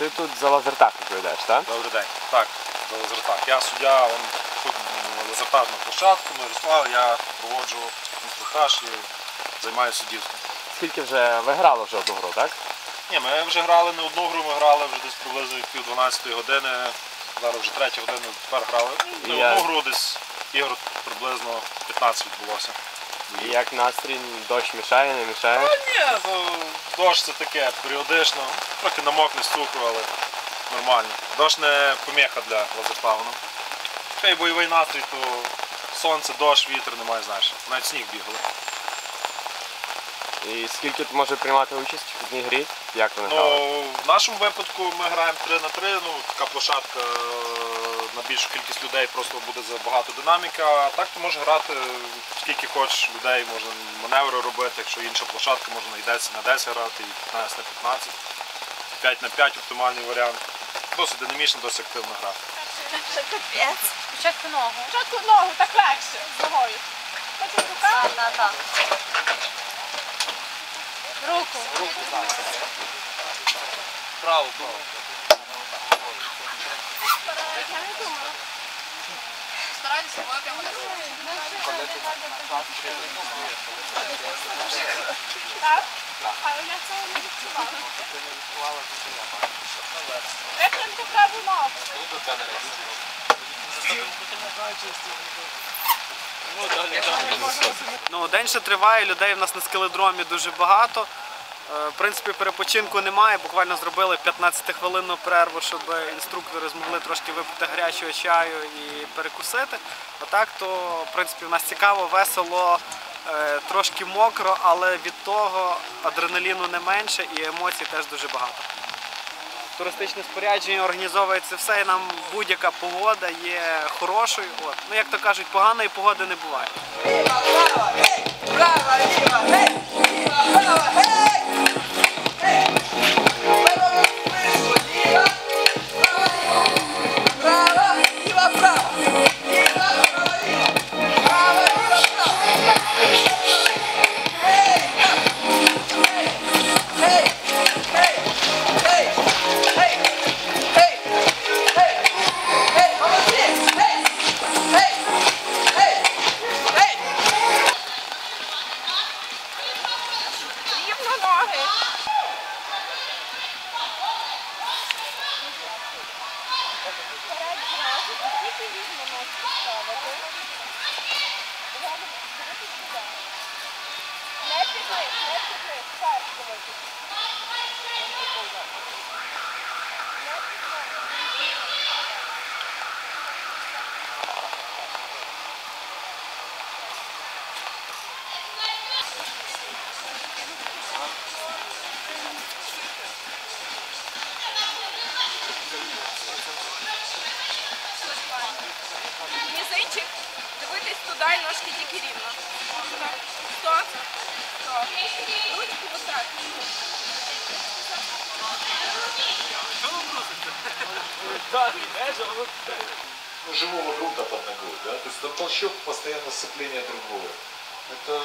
ти тут за лазертак відповідаєш, так? Добрий день. Так, за лазертаг. Я суддя, он, тут м, лазертажну площадку, Мирослав, я проводжу інструктаж і займаюся суддівством. Скільки вже ви грали вже одну гру, так? Ні, ми вже грали не одну гру, ми грали вже десь приблизно від пів 12 години. Зараз вже третя година, тепер грали. Ну, не Я- одну гру десь ігор приблизно 15 відбулося. І як настрій, дощ мішає, не мішає? Ні, то дощ це таке, періодично. Трохи намокне з але нормально. Дощ не поміха для лазертагу. Ну. Хай бойовий настрій, то сонце, дощ, вітер немає значення. Навіть сніг бігали. І скільки тут може приймати участь в одній грі? Як вони грали? Ну, в нашому випадку ми граємо 3 на 3, ну, така площадка на більшу кількість людей просто буде забагато динаміка. А так ти можеш грати скільки хочеш людей, можна маневри робити, якщо інша площадка, можна і 10 на 10 грати, і 15 на 15, 5 на 5 оптимальний варіант. Досить динамічно, досить активна гра. Капець. Спочатку ногу. Спочатку ногу, так легше, з ногою. Потім рука. Так, так. Руку. Право, право. Я не думала. Старайтеся бути. Так? Але я цього не відчувала. Виплюньте праву ногу. Ну, день ще триває, людей в нас на скеледромі дуже багато. Е, В принципі, перепочинку немає. Буквально зробили 15-хвилинну перерву, щоб інструктори змогли трошки випити гарячого чаю і перекусити. Отак, то в принципі в нас цікаво, весело, е, трошки мокро, але від того адреналіну не менше і емоцій теж дуже багато. Туристичне спорядження організовується все, і нам будь-яка погода є хорошою. От. Ну, як то кажуть, поганої погоди не буває. Рівно Let's do it. Let's do it. Start. дивитись туди і ножки тільки рівно. Стоп. Стоп. Ручки отак. живого грунта под ногой, да, то есть там толщок постоянно сцепление другого. Это